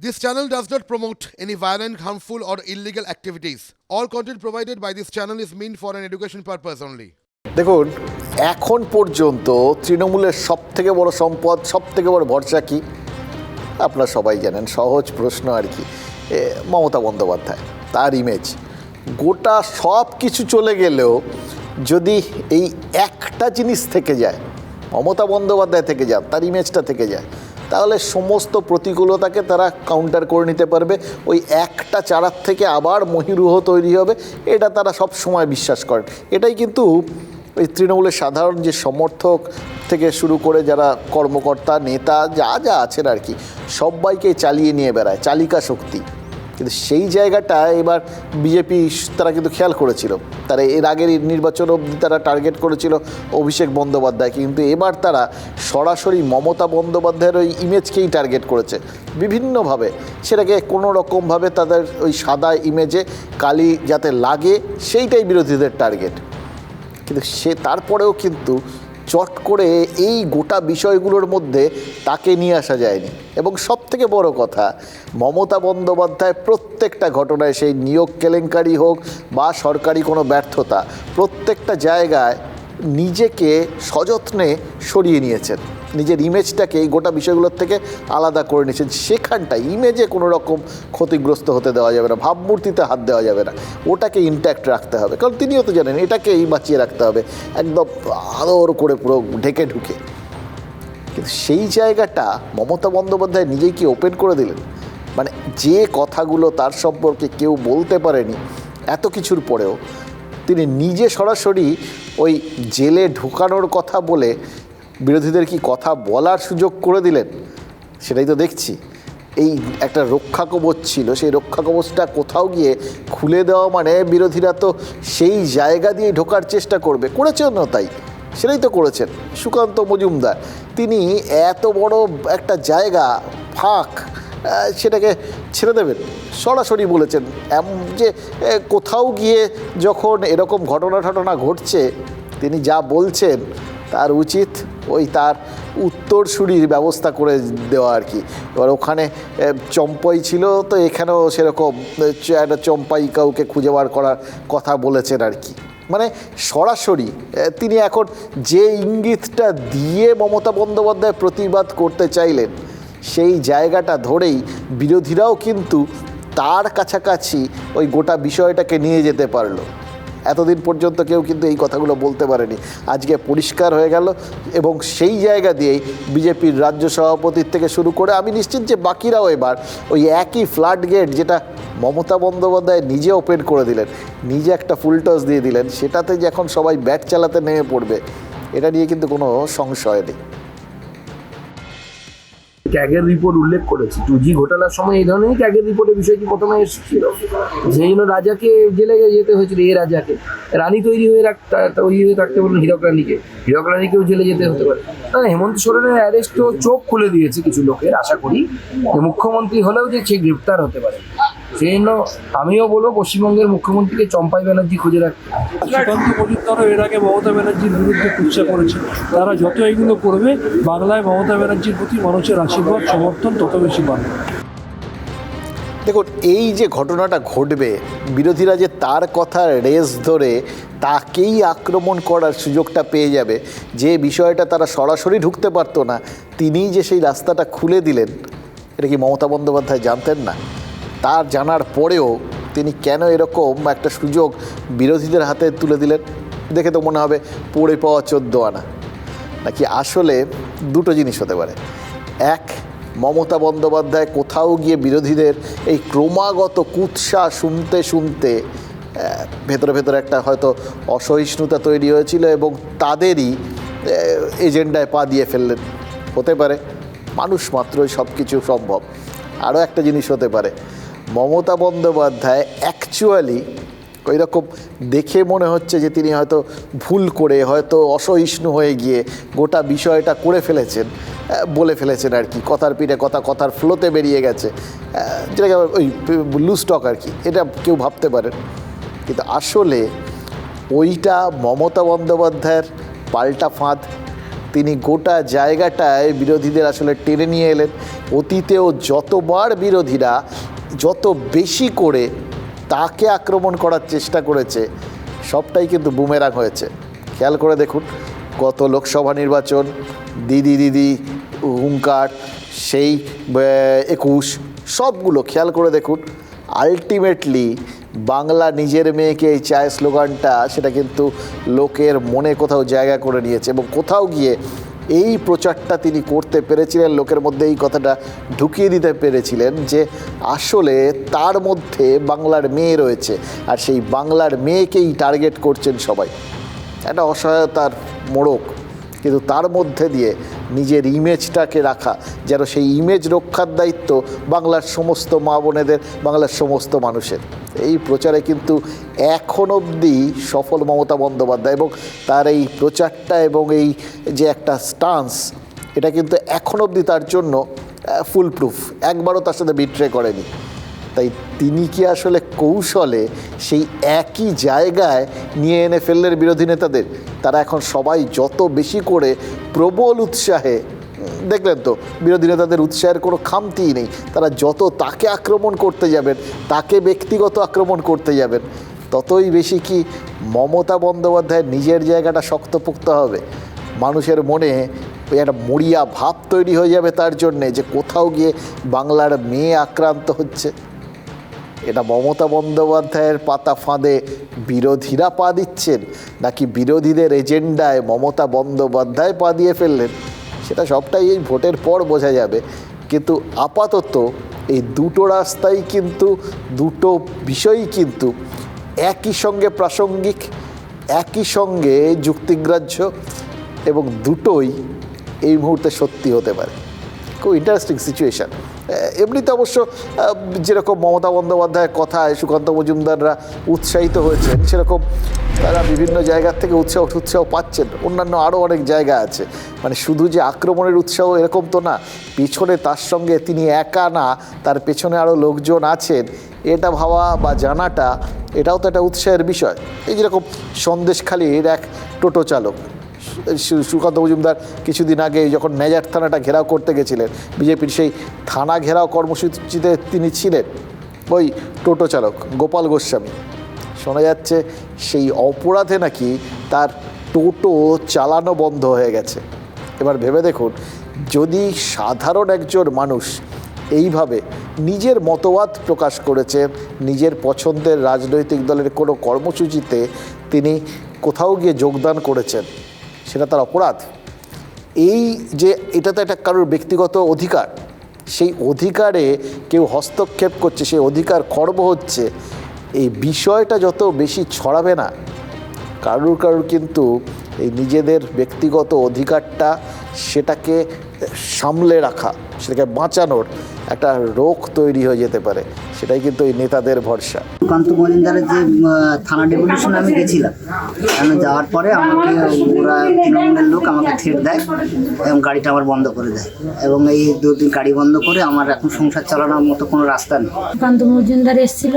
This channel does not promote any violent, harmful, or illegal activities. All content provided by this channel is meant for an education purpose only. দেখুন এখন পর্যন্ত তৃণমূলের সব থেকে বড় সম্পদ সব থেকে বড় ভরসা কি আপনারা সবাই জানেন সহজ প্রশ্ন আর কি মমতা বন্দ্যোপাধ্যায় তার ইমেজ গোটা সব কিছু চলে গেলেও যদি এই একটা জিনিস থেকে যায় মমতা বন্দ্যোপাধ্যায় থেকে যান তার ইমেজটা থেকে যায় তাহলে সমস্ত প্রতিকূলতাকে তারা কাউন্টার করে নিতে পারবে। ওই একটা চারার থেকে আবার মহিরুহ তৈরি হবে, এটা তারা সব সময় বিশ্বাস করেন। এটাই কিন্তু ওই তৃণমূলের সাধারণ যে সমর্থক থেকে শুরু করে যারা কর্মকর্তা, নেতা, যা যা আছেন আর কি, সবাইকে চালিয়ে নিয়ে বেড়ায়, চালিকা শক্তি। কিন্তু সেই জায়গাটা এবার বিজেপি তারা কিন্তু খেয়াল করেছিল। তারা এর আগের নির্বাচন অবধি তারা টার্গেট করেছিল অভিষেক বন্দ্যোপাধ্যায় কিন্তু এবার তারা সরাসরি মমতা বন্দ্যোপাধ্যায়ের ওই ইমেজকেই টার্গেট করেছে। বিভিন্নভাবে সেটাকে কোনো রকমভাবে তাদের ওই সাদা ইমেজে কালি যাতে লাগে সেইটাই বিরোধীদের টার্গেট কিন্তু সে তারপরেও কিন্তু চট করে এই গোটা বিষয়গুলোর মধ্যে তাকে নিয়ে আসা যায়নি। এবং সব থেকে বড় কথা, মমতা বন্দ্যোপাধ্যায় প্রত্যেকটা ঘটনায় সেই নিয়োগ কেলেঙ্কারি হোক বা সরকারি কোনো ব্যর্থতা, প্রত্যেকটা জায়গায় নিজেকে সযত্নে সরিয়ে নিয়েছেন। নিজের ইমেজটাকে এই গোটা বিষয়গুলোর থেকে আলাদা করে নিয়েছেন। সেখানটা ইমেজে কোনো রকম ক্ষতিগ্রস্ত হতে দেওয়া যাবে না, ভাবমূর্তিতে হাত দেওয়া যাবে না। ওটাকে ইনট্যাক্ট রাখতে হবে। কারণ তিনিও তো জানেন, এটাকেই বাঁচিয়ে রাখতে হবে। একদম আদর করে পুরো ঢেকে ঢুকে। কিন্তু সেই জায়গাটা মমতা বন্দ্যোপাধ্যায় নিজেই কি ওপেন করে দিলেন? মানে যে কথাগুলো তার সম্পর্কে কেউ বলতে পারেনি, এত কিছুর পরেও তিনি নিজে সরাসরি ওই জেলে ঢুকানোর কথা বলে বিরোধীদের কি কথা বলার সুযোগ করে দিলেন? সেটাই তো দেখছি। এই একটা রক্ষা কবচ ছিল, সেই রক্ষা কবচটা কোথাও গিয়ে খুলে দেওয়া মানে বিরোধীরা তো সেই জায়গা দিয়ে ঢোকার চেষ্টা করবে। করেছেন না তাই? সেটাই তো করেছেন। সুকান্ত মজুমদার, তিনি এত বড় একটা জায়গা, ফাঁক সেটাকে ছেড়ে দেবেন। সরাসরি বলেছেন এমন যে কোথাও গিয়ে যখন এরকম ঘটনা টটনা ঘটছে, তিনি যা বলছেন তার উচিত ওই তার উত্তরসূরির ব্যবস্থা করে দেওয়া আর কি। এবার ওখানে চম্পাই ছিল তো এখানেও সেরকম একটা চম্পাই কাউকে খুঁজে বার করার কথা বলেছেন আর কি। মানে সরাসরি তিনি এখন যে ইঙ্গিতটা দিয়ে মমতা বন্দ্যোপাধ্যায় প্রতিবাদ করতে চাইলেন, সেই জায়গাটা ধরেই বিরোধীরাও কিন্তু তার কাছাকাছি ওই গোটা বিষয়টাকে নিয়ে যেতে পারল। এতদিন পর্যন্ত কেউ কিন্তু এই কথাগুলো বলতে পারেনি। আজকে পরিষ্কার হয়ে গেল এবং সেই জায়গা দিয়েই বিজেপির রাজ্য সভাপতির থেকে শুরু করে আমি নিশ্চিত যে বাকিরাও এবার ওই একই ফ্ল্যাট গেট যেটা মমতা বন্দ্যোপাধ্যায় নিজে ওপেন করে দিলেন, নিজে একটা ফুল টস দিয়ে দিলেন, সেটাতে যে এখন সবাই ব্যাট চালাতে নেমে পড়বে, এটা নিয়ে কিন্তু কোনো সংশয় নেই। ক্যাগের রিপোর্ট উল্লেখ করেছি। টু জি ঘোটালার সময় এই ধরনের ক্যাগের রিপোর্টের বিষয়টি প্রথমে এসেছিল। সেই জন্য রাজাকে জেলে যেতে হয়েছিল, এ রাজাকে। রানী তৈরি হয়ে রাখতে তৈরি হয়ে থাকতে বলুন হীরক রানীকে। হীরক রানীকেও জেলে যেতে হতে পারে। না, হেমন্ত সোরেনের তো চোখ খুলে দিয়েছে কিছু লোকের, আশা করি। মুখ্যমন্ত্রী হলেও যে সে গ্রেপ্তার হতে পারে। সেই জন্য আমিও বলব পশ্চিমবঙ্গের মুখ্যমন্ত্রীকে চম্পাই ব্যানার্জি খুঁজে রাখতে। সুকান্ত মজুমদারও এর আগে মমতা ব্যানার্জির বিরুদ্ধে কুৎসা করেছে। তারা যত এগুলো করবে বাংলায় মমতা ব্যানার্জির প্রতি মানুষের আশীর্বাদ সমর্থন তত বেশি বাড়বে। দেখুন এই যে ঘটনাটা ঘটবে বিরোধীরা যে তার কথা রেস ধরে তাকেই আক্রমণ করার সুযোগটা পেয়ে যাবে যে বিষয়টা তারা সরাসরি ঢুকতে পারতো না তিনিই যে সেই রাস্তাটা খুলে দিলেন এটা কি মমতা বন্দ্যোপাধ্যায় জানতেন না? তার জানার পরেও তিনি কেন এরকম একটা সুযোগ বিরোধীদের হাতে তুলে দিলেন, দেখে তো মনে হবে পড়ে পাওয়া চোদ্দ আনা। নাকি আসলে দুটো জিনিস হতে পারে। এক, মমতা বন্দ্যোপাধ্যায় কোথাও গিয়ে বিরোধীদের এই ক্রমাগত কুৎসা শুনতে শুনতে ভেতরে ভেতরে একটা হয়তো অসহিষ্ণুতা তৈরি হয়েছিল এবং তাদেরই এজেন্ডায় পা দিয়ে ফেললেন। হতে পারে, মানুষ মাত্রই সব কিছু সম্ভব। আরও একটা জিনিস হতে পারে মমতা বন্দ্যোপাধ্যায় অ্যাকচুয়ালি ওই রকম দেখে মনে হচ্ছে যে তিনি হয়তো ভুল করে, হয়তো অসহিষ্ণু হয়ে গিয়ে গোটা বিষয়টা করে ফেলেছেন বলে ফেলেছেন আর কি। কথার পিঠে কথা, কথার ফ্লোতে বেরিয়ে গেছে। যেটাকে ওই লুজ টক আর কি, এটা কেউ ভাবতে পারেন। কিন্তু আসলে ওইটা মমতা বন্দ্যোপাধ্যায়ের পাল্টা ফাঁদ। তিনি গোটা জায়গাটায় বিরোধীদের আসলে টেনে নিয়ে এলেন। অতীতেও যতবার বিরোধীরা যত বেশি করে তাকে আক্রমণ করার চেষ্টা করেছে, সবটাই কিন্তু বুমেরাং হয়েছে। খেয়াল করে দেখুন, গত লোকসভা নির্বাচন, দিদি দিদি, হুঙ্কার, সেই একুশ, সবগুলো খেয়াল করে দেখুন আলটিমেটলি বাংলা নিজের মেয়েকে এই চায় স্লোগানটা সেটা কিন্তু লোকের মনে কোথাও জায়গা করে নিয়েছে এবং কোথাও গিয়ে এই প্রচারটা তিনি করতে পেরেছিলেন, লোকের মধ্যে এই কথাটা ঢুকিয়ে দিতে পেরেছিলেন যে আসলে তার মধ্যে বাংলার মেয়ে রয়েছে আর সেই বাংলার মেয়েকেই টার্গেট করছেন সবাই। একটা অসহায়তার মোড়ক। কিন্তু তার মধ্যে দিয়ে নিজের ইমেজটাকে রাখা, যেন সেই ইমেজ রক্ষার দায়িত্ব বাংলার সমস্ত মা বোনেদের, বাংলার সমস্ত মানুষের। এই প্রচারে কিন্তু এখন অবধি সফল মমতা বন্দ্যোপাধ্যায় এবং তার এই প্রচারটা এবং এই যে একটা স্টান্স এটা কিন্তু এখন অবধি তার জন্য ফুল প্রুফ একবারও তার সাথে বিট্রে করেনি। তাই তিনি কি আসলে কৌশলে সেই একই জায়গায় নিয়ে এনে ফেললেন বিরোধী নেতাদের? তারা এখন সবাই যত বেশি করে প্রবল উৎসাহে দেখলেন তো, বিরোধী নেতাদের উৎসাহের কোনো খামতিই নেই। তারা যত তাকে আক্রমণ করতে যাবেন, তাকে ব্যক্তিগত আক্রমণ করতে যাবেন, ততই বেশি কি মমতা বন্দ্যোপাধ্যায়ের নিজের জায়গাটা শক্তপোক্ত হবে? মানুষের মনে একটা মরিয়া ভাব তৈরি হয়ে যাবে তার জন্যে যে কোথাও গিয়ে বাংলার মেয়ে আক্রান্ত হচ্ছে। এটা মমতা বন্দ্যোপাধ্যায়ের পাতা ফাঁদে বিরোধীরা পা দিচ্ছেন, নাকি বিরোধীদের এজেন্ডায় মমতা বন্দ্যোপাধ্যায় পা দিয়ে ফেললেন? সেটা সবটাই এই ভোটের পর বোঝা যাবে। কিন্তু আপাতত এই দুটো রাস্তাই কিন্তু, দুটো বিষয়ই কিন্তু একই সঙ্গে প্রাসঙ্গিক, একই সঙ্গে যুক্তিগ্রাহ্য এবং দুটোই এই মুহূর্তে সত্যি হতে পারে। খুব ইন্টারেস্টিং সিচুয়েশান এমনিতে অবশ্য যেরকম মমতা বন্দ্যোপাধ্যায়ের কথায় সুকান্ত মজুমদাররা উৎসাহিত হয়েছেন, সেরকম তারা বিভিন্ন জায়গার থেকে উৎসাহ উৎসাহ পাচ্ছেন। অন্যান্য আরও অনেক জায়গা আছে। মানে শুধু যে আক্রমণের উৎসাহ এরকম তো না, পিছনে তার সঙ্গে তিনি একা না, তার পেছনে আরও লোকজন আছেন, এটা ভাবা বা জানাটা, এটাও তো একটা উৎসাহের বিষয়। এই যেরকম সন্দেশখালির এক টোটো চালক। সুকান্ত মজুমদার কিছুদিন আগে যখন মেজার থানাটা ঘেরাও করতে গেছিলেন, বিজেপির সেই থানা ঘেরাও কর্মসূচিতে তিনি ছিলেন, ওই টোটো চালক গোপাল গোস্বামী। শোনা যাচ্ছে সেই অপরাধে নাকি তার টোটো চালানো বন্ধ হয়ে গেছে। এবার ভেবে দেখুন, যদি সাধারণ একজন মানুষ এইভাবে নিজের মতবাদ প্রকাশ করেছেন নিজের পছন্দের রাজনৈতিক দলের কোনো কর্মসূচিতে তিনি কোথাও গিয়ে যোগদান করেছেন সেটা তার অপরাধ। এই যে এটা তো একটা কারোর ব্যক্তিগত অধিকার, সেই অধিকারে কেউ হস্তক্ষেপ করছে, সেই অধিকার খর্ব হচ্ছে, এই বিষয়টা যত বেশি ছড়াবে না, কারুর কারুর কিন্তু এই নিজেদের ব্যক্তিগত অধিকারটা সেটাকে সামলে রাখা, সেটাকে বাঁচানোর একটা রোগ তৈরি হয়ে যেতে পারে। সেটাই কিন্তু এই নেতাদের ভরসা। সুকান্ত মজুমদারের যে থানা ডেপুটেশনে আমি গেছিলাম। আমি যাওয়ার পরে আমাকে ওরা তৃণমূলের লোক আমাকে থ্রেট দেয় এবং গাড়িটা আমার বন্ধ করে দেয়। এবং এই দু দিন গাড়ি বন্ধ করে আমার এখন সংসার চালানোর মতো কোনো রাস্তা নেই। সুকান্ত মজুমদার এসেছিল।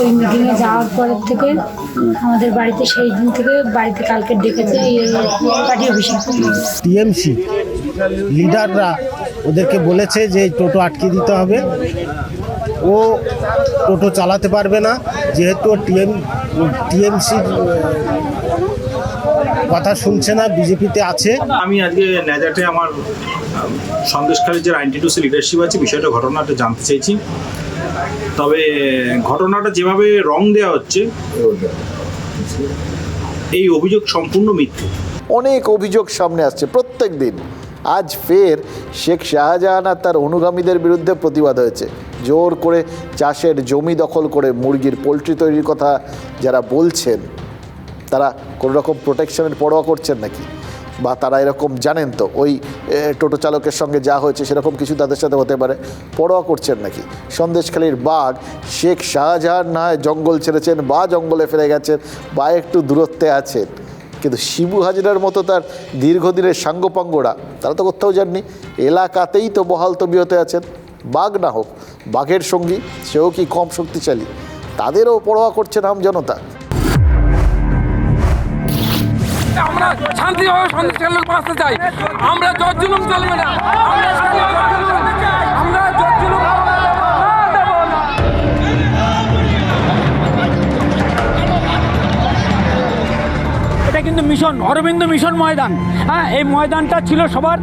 ওই মিটিংয়ে যাওয়ার পরের থেকে আমাদের বাড়িতে সেই দিন থেকে বাড়িতে কালকে ডেকেছে এই পার্টি অফিসে টিএমসি লিডাররা ওদেরকে বলেছে যে টোটো আটকে দিতে হবে। ও টোটো চালাতে পারবে না যেহেতু টিএম টিএমসির কথা শুনছে না বিজেপিতে আছে। আমি আজকে ন্যাজাটে আমার আহ, সন্দেশখালীর যে নাইনটি টু সি লিডারশিপ আছে বিষয়টা ঘটনাটা জানতে চাইছি তবে ঘটনাটা যেভাবে রং দেওয়া হচ্ছে এই অভিযোগ সম্পূর্ণ মিথ্যে। অনেক অভিযোগ সামনে আসছে প্রত্যেক দিন। আজ ফের শেখ শাহজাহান আর তার অনুগামীদের বিরুদ্ধে প্রতিবাদ হয়েছে। জোর করে চাষের জমি দখল করে মুরগির পোলট্রি তৈরির কথা যারা বলছেন, তারা কোনো রকম প্রোটেকশনের পরোয়া করছেন নাকি? বা তারা এরকম জানেন তো, ওই টোটো চালকের সঙ্গে যা হয়েছে সেরকম কিছু তাদের সাথে হতে পারে? পরোয়া করছেন নাকি? সন্দেশখালীর বাঘ শেখ শাহজাহান না জঙ্গল ছেড়েছেন বা জঙ্গলে ফিরে গেছেন বা একটু দূরত্বে আছেন। কিন্তু শিবু হাজরার মতো তার দীর্ঘদিনের সাঙ্গপাঙ্গরা, তারা তো কোথাও যাননি, এলাকাতেই তো বহাল তবিয়তে আছেন। বাঘ না হোক, বাঘের সঙ্গী, সেও কি কম শক্তিশালী? তাদেরও পরোয়া করছেন আম জনতা। আমরা শান্তিভাবে আমরা এটা কিন্তু মিশন, অরবিন্দ মিশন ময়দান। হ্যাঁ এই ময়দানটা ছিল সবার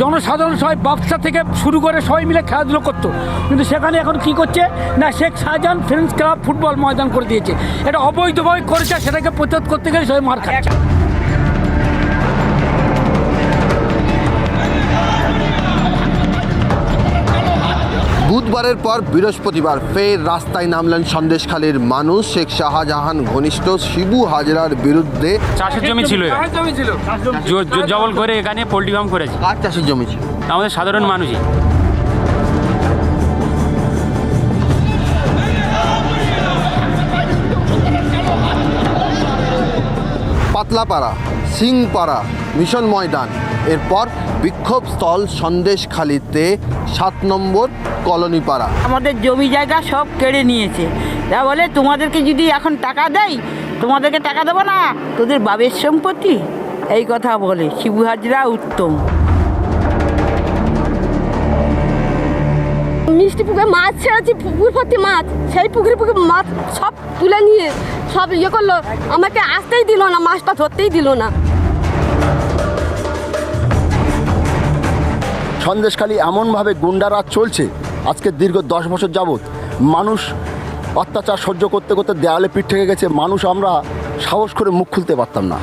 জনসাধারণ সবাই বাচ্চা থেকে শুরু করে সবাই মিলে খেলাধুলো করতো। কিন্তু সেখানে এখন কি করছে? না, Sheikh Shahjahan friends club football ময়দান করে দিয়েছে। এটা অবৈধভাবে করেছে, সেটাকে প্রতিরোধ করতে গেলে সবাই মার খাচ্ছে। বুধবারের পর বৃহস্পতিবার ফের রাস্তায় নামলেন সন্দেশখালীর মানুষ শেখ শাহজাহান ঘনিষ্ঠ শিবু হাজরার বিরুদ্ধে। চাষের জমি ছিল জমি ছিল। জবল করে এখানে পোল্ট্রি ফার্ম করেছে। কার চাষের জমি ছিল? আমাদের সাধারণ মানুষই। পাতলাপাড়া। সিংপাড়া মিশন ময়দান। এরপর বিক্ষোভ স্থল সন্দেশখালীতে সাত নম্বর কলোনিপাড়া। আমাদের জমি জায়গা সব কেড়ে নিয়েছে। তা বলে তোমাদেরকে যদি এখন টাকা দেয় তোমাদেরকে টাকা দেবো না? তোদের বাবের সম্পত্তি? এই কথা বলে শিবু হাজরা উত্তম। মিষ্টি পুকুরে মাছ ছেড়েছি পুকুর ভর্তি মাছ। সেই পুকুরে পুকুরে মাছ সব তুলে নিয়ে সব ইয়ে করল, আমাকে আসতেই দিল না মাছটা ধরতেই দিল না। সন্দেশখালী এমনভাবে গুন্ডারাজ চলছে, আজকে দীর্ঘ দশ বছর যাবৎ। মানুষ অত্যাচার সহ্য করতে করতে দেয়ালে পিঠ থেকে গেছে, মানুষ আমরা সাহস করে মুখ খুলতে পারতাম না।